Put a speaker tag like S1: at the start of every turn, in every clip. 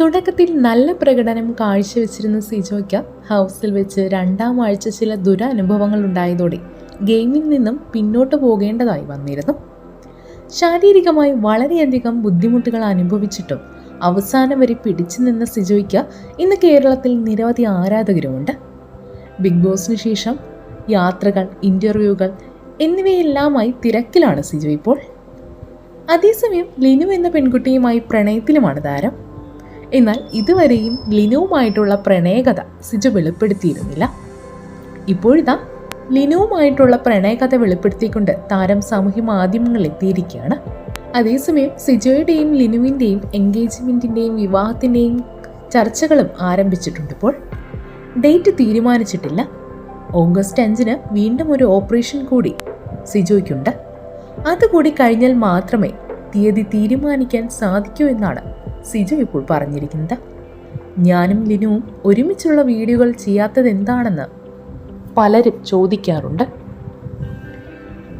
S1: തുടക്കത്തിൽ നല്ല പ്രകടനം കാഴ്ചവെച്ചിരുന്ന സിജോയ്ക്ക് ഹൗസിൽ വെച്ച് രണ്ടാം ആഴ്ച ചില ദുരനുഭവങ്ങൾ ഉണ്ടായതോടെ ഗെയിമിൽ നിന്നും പിന്നോട്ട് പോകേണ്ടതായി വന്നിരുന്നു. ശാരീരികമായി വളരെയധികം ബുദ്ധിമുട്ടുകൾ അനുഭവിച്ചിട്ടും അവസാനം വരെ പിടിച്ചു നിന്ന സിജോയ്ക്ക് ഇന്ന് കേരളത്തിൽ നിരവധി ആരാധകരുമുണ്ട്. ബിഗ് ബോസിന് ശേഷം യാത്രകൾ ഇന്റർവ്യൂകൾ എന്നിവയെല്ലാമായി തിരക്കിലാണ് സിജോ ഇപ്പോൾ. അതേസമയം ലിനു എന്ന പെൺകുട്ടിയുമായി പ്രണയത്തിലുമാണ് താരം. എന്നാൽ ഇതുവരെയും ലിനുവുമായിട്ടുള്ള പ്രണയകഥ സിജു വെളിപ്പെടുത്തിയിരുന്നില്ല. ഇപ്പോഴിതാ ലിനുവുമായിട്ടുള്ള പ്രണയകഥ വെളിപ്പെടുത്തിക്കൊണ്ട് താരം സാമൂഹ്യ മാധ്യമങ്ങളിൽ എത്തിയിരിക്കുകയാണ്. അതേസമയം സിജോയുടെയും ലിനുവിന്റെയും എൻഗേജ്മെന്റിന്റെയും വിവാഹത്തിന്റെയും ചർച്ചകളും ആരംഭിച്ചിട്ടുണ്ട് ഇപ്പോൾ. ഡേറ്റ് തീരുമാനിച്ചിട്ടില്ല. ഓഗസ്റ്റ് അഞ്ചിന് വീണ്ടും ഒരു ഓപ്പറേഷൻ കൂടി സിജോയ്ക്കുണ്ട്. അതുകൂടി കഴിഞ്ഞാൽ മാത്രമേ തീയതി തീരുമാനിക്കാൻ സാധിക്കൂ എന്നാണ് സിജു ഇപ്പോൾ പറഞ്ഞിരിക്കുന്നത്. ഞാനും ലിനുവും ഒരുമിച്ചുള്ള വീഡിയോകൾ ചെയ്യാത്തത് എന്താണെന്ന് പലരും ചോദിക്കാറുണ്ട്.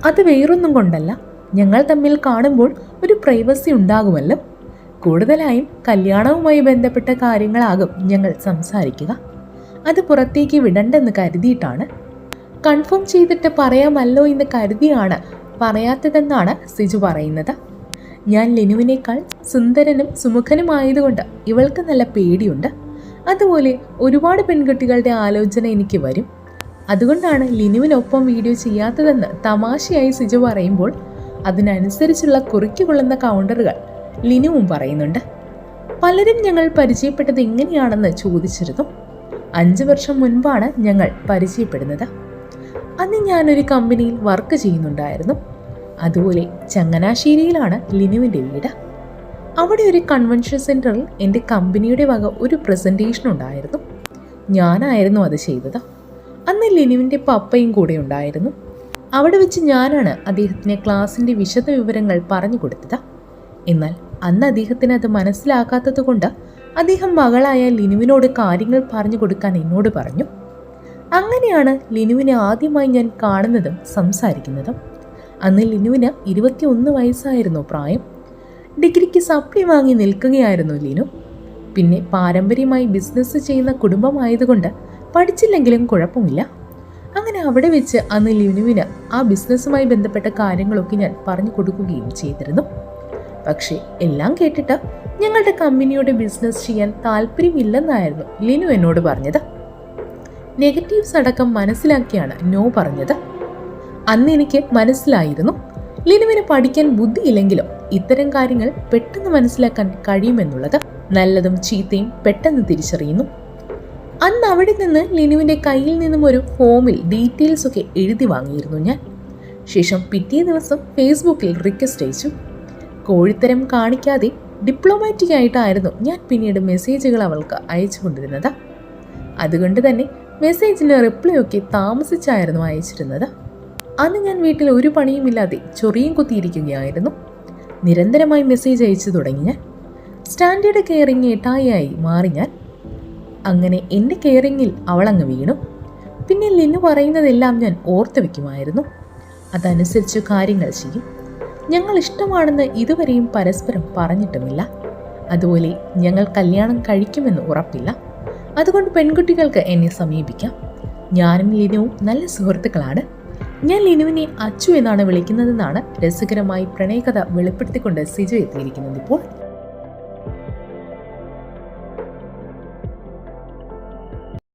S1: അത് വേറൊന്നും കൊണ്ടല്ല. ഞങ്ങൾ തമ്മിൽ കാണുമ്പോൾ ഒരു പ്രൈവസി ഉണ്ടാകുമല്ലോ. കൂടുതലായും കല്യാണവുമായി ബന്ധപ്പെട്ട കാര്യങ്ങളാകും ഞങ്ങൾ സംസാരിക്കുക. അത് പുറത്തേക്ക് വിടണ്ടെന്ന് കരുതിയിട്ടാണ്. കൺഫേം ചെയ്തിട്ട് പറയാമല്ലോ എന്ന് കരുതിയാണ് പറയാത്തതെന്നാണ് സിജു പറയുന്നത്. ഞാൻ ലിനുവിനേക്കാൾ സുന്ദരനും സുമുഖനുമായതുകൊണ്ട് ഇവൾക്ക് നല്ല പേടിയുണ്ട്. അതുപോലെ ഒരുപാട് പെൺകുട്ടികളുടെ ആലോചന എനിക്ക് വരും. അതുകൊണ്ടാണ് ലിനുവിനൊപ്പം വീഡിയോ ചെയ്യാത്തതെന്ന് തമാശയായി സിജു പറയുമ്പോൾ അതിനനുസരിച്ചുള്ള കുറിക്കുകൊള്ളുന്ന കൗണ്ടറുകൾ ലിനുവും പറയുന്നുണ്ട്. പലരും ഞങ്ങൾ പരിചയപ്പെട്ടത് എങ്ങനെയാണെന്ന് ചോദിച്ചിരുന്നു. അഞ്ച് വർഷം മുൻപാണ് ഞങ്ങൾ പരിചയപ്പെടുന്നത്. അന്ന് ഞാനൊരു കമ്പനിയിൽ വർക്ക് ചെയ്യുന്നുണ്ടായിരുന്നു. അതുപോലെ ചങ്ങനാശ്ശേരിയിലാണ് ലിനുവിന്റെ വീട്. അവിടെ ഒരു കൺവെൻഷൻ സെന്ററിൽ എന്റെ കമ്പനിയുടെ വക ഒരു പ്രസന്റേഷൻ ഉണ്ടായിരുന്നു. ഞാനായിരുന്നു അത് ചെയ്തത്. അന്ന് ലിനുവിന്റെ പപ്പയും കൂടെ ഉണ്ടായിരുന്നു. അവിടെ വെച്ച് ഞാനാണ് അദ്ദേഹത്തിന് ക്ലാസിന്റെ വിശദ വിവരങ്ങൾ പറഞ്ഞു കൊടുത്തത്. എന്നാൽ അന്ന് അദ്ദേഹത്തിന് അത് മനസ്സിലാക്കാത്തത് കൊണ്ട് അദ്ദേഹം മകളായ ലിനുവിനോട് കാര്യങ്ങൾ പറഞ്ഞു കൊടുക്കാൻ എന്നോട് പറഞ്ഞു. അങ്ങനെയാണ് ലിനുവിനെ ആദ്യമായി ഞാൻ കാണുന്നതും സംസാരിക്കുന്നതും. അന്ന് ലിനുവിന് ഇരുപത്തിയൊന്ന് വയസ്സായിരുന്നു പ്രായം. ഡിഗ്രിക്ക് സപ്ലി വാങ്ങി നിൽക്കുകയായിരുന്നു ലിനു. പിന്നെ പാരമ്പര്യമായി ബിസിനസ് ചെയ്യുന്ന കുടുംബമായതുകൊണ്ട് പഠിച്ചില്ലെങ്കിലും കുഴപ്പമില്ല. അങ്ങനെ അവിടെ വെച്ച് അന്ന് ലിനുവിന് ആ ബിസിനസ്സുമായി ബന്ധപ്പെട്ട കാര്യങ്ങളൊക്കെ ഞാൻ പറഞ്ഞു കൊടുക്കുകയും ചെയ്തിരുന്നു. പക്ഷേ എല്ലാം കേട്ടിട്ട് ഞങ്ങളുടെ കമ്പനിയുടെ ബിസിനസ് ചെയ്യാൻ താല്പര്യമില്ലെന്നായിരുന്നു ലിനു എന്നോട് പറഞ്ഞത്. നെഗറ്റീവ്സ് അടക്കം മനസ്സിലാക്കിയാണ് നോ പറഞ്ഞത്. അന്ന് എനിക്ക് മനസ്സിലായിരുന്നു. ലിനുവിന് പഠിക്കാൻ ബുദ്ധിയില്ലെങ്കിലും ഇത്തരം കാര്യങ്ങൾ പെട്ടെന്ന് മനസ്സിലാക്കാൻ കഴിയുമെന്നുള്ളത് നല്ലതും ചീത്തയും പെട്ടെന്ന് തിരിച്ചറിയുന്നു. അന്ന് അവിടെ നിന്ന് ലിനുവിന്റെ കയ്യിൽ നിന്നും ഒരു ഫോമിൽ ഡീറ്റെയിൽസ് ഒക്കെ എഴുതി വാങ്ങിയിരുന്നു ഞാൻ. ശേഷം പിറ്റേ ദിവസം ഫേസ്ബുക്കിൽ റിക്വസ്റ്റ് അയച്ചു. കോഴിത്തരം കാണിക്കാതെ ഡിപ്ലോമാറ്റിക് ആയിട്ടായിരുന്നു ഞാൻ പിന്നീട് മെസ്സേജുകൾ അവൾക്ക് അയച്ചു കൊണ്ടിരുന്നത്. അതുകൊണ്ട് തന്നെ മെസ്സേജിന് റിപ്ലൈ ഒക്കെ താമസിച്ചായിരുന്നു അയച്ചിരുന്നത്. അന്ന് ഞാൻ വീട്ടിൽ ഒരു പണിയുമില്ലാതെ ചൊറിയും കുത്തിയിരിക്കുകയായിരുന്നു. നിരന്തരമായി മെസ്സേജ് അയച്ചു തുടങ്ങി ഞാൻ. സ്റ്റാൻഡേർഡ് കെയറിങ് എട്ടായി മാറി ഞാൻ. അങ്ങനെ എന്റെ കെയറിങ്ങിൽ അവളങ്ങ് വീണു. പിന്നെ ലിനു പറയുന്നതെല്ലാം ഞാൻ ഓർത്തു വയ്ക്കുമായിരുന്നു അതനുസരിച്ച് കാര്യങ്ങൾ ചെയ്യും. ഞങ്ങൾ ഇഷ്ടമാണെന്ന് ഇതുവരെയും പരസ്പരം പറഞ്ഞിട്ടുമില്ല. അതുപോലെ ഞങ്ങൾ കല്യാണം കഴിക്കുമെന്ന് ഉറപ്പില്ല. അതുകൊണ്ട് പെൺകുട്ടികൾക്ക് എന്നെ സമീപിക്കാം. ഞാനും ലിനുവും നല്ല സുഹൃത്തുക്കളാണ്. ഞാൻ ലിനുവിനെ അച്ചു എന്നാണ് വിളിക്കുന്നതെന്നാണ് രസകരമായി പ്രണയകഥ വെളിപ്പെടുത്തിക്കൊണ്ട് സിജു എത്തിയിരിക്കുന്നത് ഇപ്പോൾ.